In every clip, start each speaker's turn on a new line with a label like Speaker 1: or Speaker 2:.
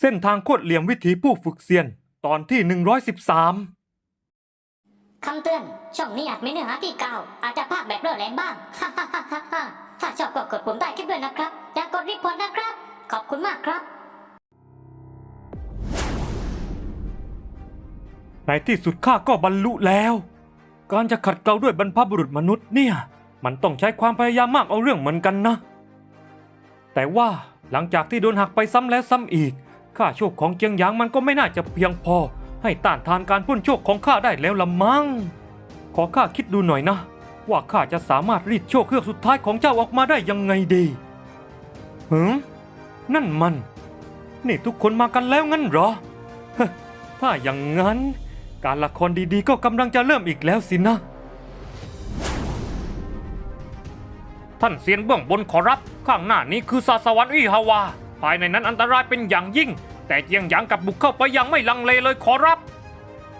Speaker 1: เส้นทางโคตรเหลี่ยมวิถีผู้ฝึกเซียน ตอนที่ 113
Speaker 2: คำเตือน ช่องนี้อาจมีเนื้อหาที่กาว อาจจะภาคแบบเร่อแรงบ้าง ฮ่าฮ่าฮ่าฮ่าฮ่าถ้าชอบก็กดปุ่มใต้คลิปด้วยนะครับ อย่ากดรีพอร์ตนะครับ ขอบคุณมากครับ
Speaker 1: ในที่สุดข้าก็บรรลุแล้ว การจะขัดเกลาด้วยบรรพบุรุษมนุษย์เนี่ย มันต้องใช้ความพยายามมากเอาเรื่องเหมือนกันนะ แต่ว่าหลังจากที่โดนหักไปซ้ำแล้วซ้ำอีก ข้าโชคของเจียงหยางมันก็ไม่น่าจะเพียงพอ ให้ต้านทานการพ่นโชคของข้าได้แล้วละมั้ง ขอข้าคิดดูหน่อยนะ ว่าข้าจะสามารถรีดโชคเครือกสุดท้ายของเจ้าออกมาได้ยังไงดีหืมนั่นมัน นี่ทุกคนมากันแล้วงั้นเหรอ ถ้าอย่างนั้น การละครดีๆ ก็กำลังจะเริ่มอีกแล้วสินะ ท่านเซียนเบื้องบนขอรับ ข้างหน้านี้คือซาสวรรค์อีฮาวา ภายในนั้นอันตรายเป็นอย่างยิ่ง แต่เจียงหยางกับบุกเข้าไปยังไม่ลังเลเลยขอรับ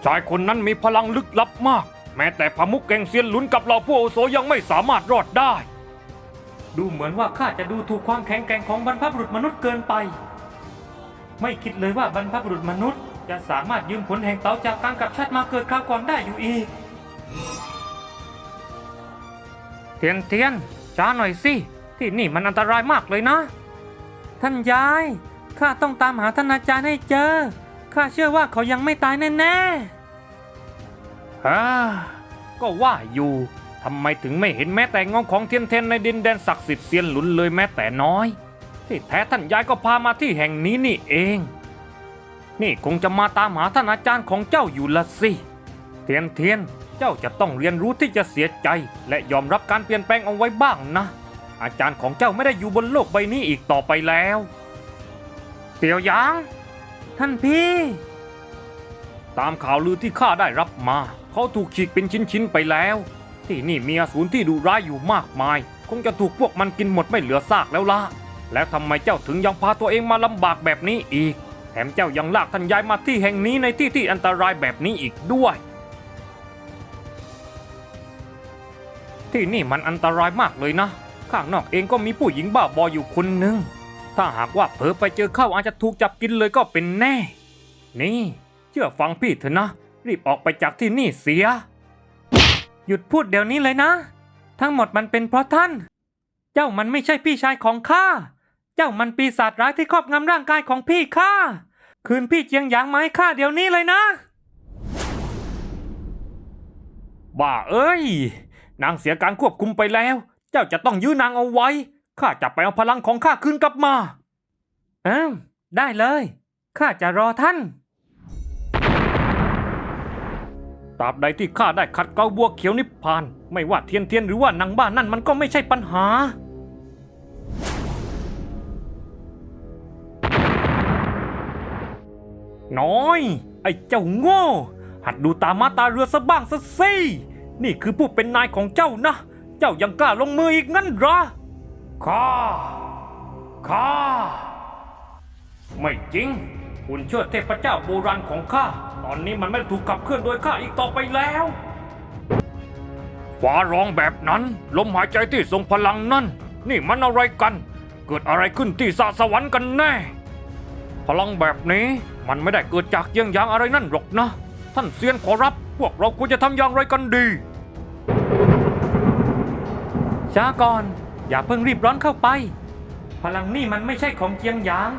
Speaker 1: ชายคนนั้นมีพลังลึกลับมาก แม้แต่พมุกแกงเซียนหลุนกับเราผู้โอโสยังไม่สามารถรอดได้ ดูเหมือนว่าข้าจะดูถูกความแข็งแกร่งของบรรพบุรุษมนุษย์เกินไป ไม่คิดเลยว่าบรรพบุรุษมนุษย์ จะสามารถยืมผลแห่งเต๋าจากการกับชาติมาเกิดคราวก่อนได้อยู่อีกเทียนเทียนช้าหน่อยสิที่นี่มันอันตรายมากเลยนะ ท่านยาย ข้าต้องตามหาท่านอาจารย์ให้เจอ ข้าเชื่อว่าเขายังไม่ตายแน่ๆฮ่าก็ว่าอยู่ทำไมถึงไม่เห็นแม้แต่เงาของเทียนเทียนในดินแดนศักดิ์สิทธิ์เซียนหลุนเลยแม้แต่น้อย ที่แท้ท่านยายก็พามาที่แห่งนี้นี่เอง นี่คงจะมาตามหาท่านอาจารย์ของเจ้าอยู่ละสิ เทียนเทียน เจ้าจะต้องเรียนรู้ที่จะเสียใจ และยอมรับการเปลี่ยนแปลงเอาไว้บ้างนะ อาจารย์ของเจ้าไม่ได้อยู่บนโลกใบนี้อีกต่อไปแล้ว เสี่ยวหยาง ท่านพี่ ตามข่าวลือที่ข้าได้รับมา เขาถูกฉีกเป็นชิ้นๆไปแล้ว ที่นี่มีอสูรที่ดุร้ายอยู่มากมาย คงจะถูกพวกมันกินหมดไม่เหลือซากแล้วล่ะ แล้วทำไมเจ้าถึงยังพาตัวเองมาลำบากแบบนี้อีก แถมเจ้ายังลากท่านยายมาที่แห่งนี้ในที่ที่อันตรายแบบนี้อีกด้วยที่นี่มันอันตรายมากเลยนะ ข้างนอกเองก็มีผู้หญิงบ้าบออยู่คนหนึ่ง ถ้าหากว่าเผลอไปเจอเข้าอาจจะถูกจับกินเลยก็เป็นแน่ นี่ เชื่อฟังพี่เถอะนะ รีบออกไปจากที่นี่เสีย หยุดพูดเดี๋ยวนี้เลยนะ ทั้งหมดมันเป็นเพราะท่าน เจ้ามันไม่ใช่พี่ชายของข้า เจ้ามันปีศาจร้ายที่ครอบงำร่างกายของพี่ข้า คืนพี่เจียงหยางมาให้ข้าเดี๋ยวนี้เลยนะ บ้าเอ้ย นางเสียการควบคุมไปแล้ว เจ้าจะต้องยื้อนางเอาไว้ ข้าจะไปเอาพลังของข้าคืนกลับมาเอ้าได้เลย ข้าจะรอท่าน ตราบใดที่ข้าได้ขัดเกลาบัวเขียวนิพพาน ไม่ว่าเทียนเทียนหรือว่านางบ้านนั่นมันก็ไม่ใช่ปัญหา น้อย ไอ้เจ้าโง่ หัดดูตามาตาเรือซะบ้างสัสิ นี่คือผู้เป็นนายของเจ้านะ เจ้ายังกล้าลงมืออีกงั้นเหรอข้าข้าไม่จริง หุ่นเชิดเทพเจ้าโบราณของข้า ตอนนี้มันไม่ถูกขับเคลื่อนโดยข้าอีกต่อไปแล้วฟ้าร้องแบบนั้น ลมหายใจที่ทรงพลังนั่น นี่มันอะไรกัน เกิดอะไรขึ้นที่สะสวรรค์กันแน่ พลังแบบนี้มันไม่ได้เกิดจากเยี่ยงยางอะไรนั่นหรอกนะ ท่านเซียนขอรับ พวกเราควรจะทำอย่างไรกันดี ช้าก่อน อย่าเพิ่งรีบร้อนเข้าไป พลังนี่มันไม่ใช่ของเจียงหยาง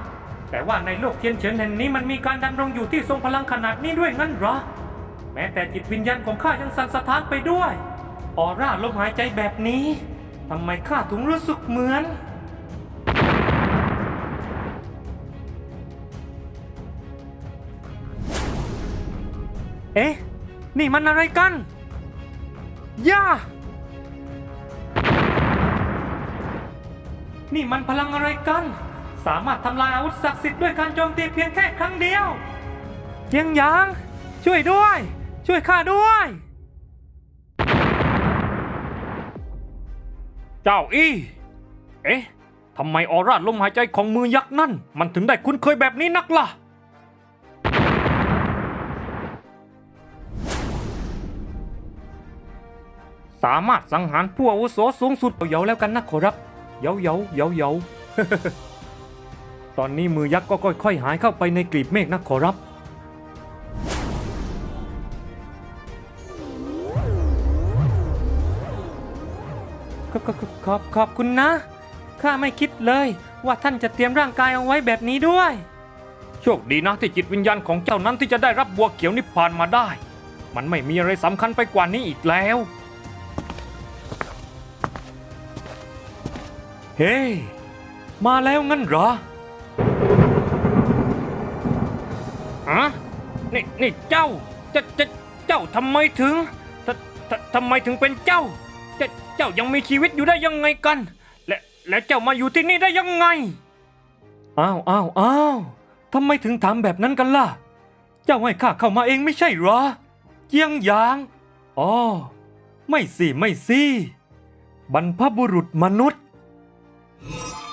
Speaker 1: แต่ว่าในโลกเทียนเฉินแห่งนี้มันมีการดำรงอยู่ที่ทรงพลังขนาดนี้ด้วยงั้นหรอ แม้แต่จิตวิญญาณของข้ายังสั่นสะท้านไปด้วย ออร่าลมหายใจแบบนี้ทำไมข้าถึงรู้สึกเหมือนเอ๊ะ นี่มันอะไรกัน ย่า นี่มันพลังอะไรกัน สามารถทำลายอาวุธศักดิ์สิทธิ์ด้วยการโจมตีเพียงแค่ครั้งเดียวเจียงหยาง ช่วยด้วย ช่วยข้าด้วย เจ้าอี้ เอ๊ะทำไมออร่าลมหายใจของมือยักษ์นั่น มันถึงได้คุ้นเคยแบบนี้นักล่ะ สามารถสังหารผู้อาวุโสสูงสุดเยาแล้วกันนะขอรับ เยาเยาเยาเยาตอนนี้มือยักษ์ก็ค่อยๆหายเข้าไปในกลีบเมฆนะขอรับ ขอขอขอขอบขอบคุณนะ ข้าไม่คิดเลยว่าท่านจะเตรียมร่างกายเอาไว้แบบนี้ด้วย โชคดีนะที่จิตวิญญาณของเจ้านั้นที่จะได้รับบัวเขียวนิพพานมาได้ มันไม่มีอะไรสำคัญไปกว่านี้อีกแล้ว เฮ้ มาแล้วงั้นเหรอฮะนี่นี่เจ้าจะจะเจ้าทำไมถึงทททำไมถึงเป็นเจ้าเจาเจ้ายังมีชีวิตอยู่ได้ยังไงกัน และและเจ้ามาอยู่ที่นี่ได้ยังไง อ้าวอ้าวอ้าวทำไมถึงถามแบบนั้นกันล่ะ เจ้าให้ข้าเข้ามาเองไม่ใช่หรอ เจียงหยาง อ๋อ ไม่สิไม่สิ บรรพบุรุษมนุษย์ Yeah.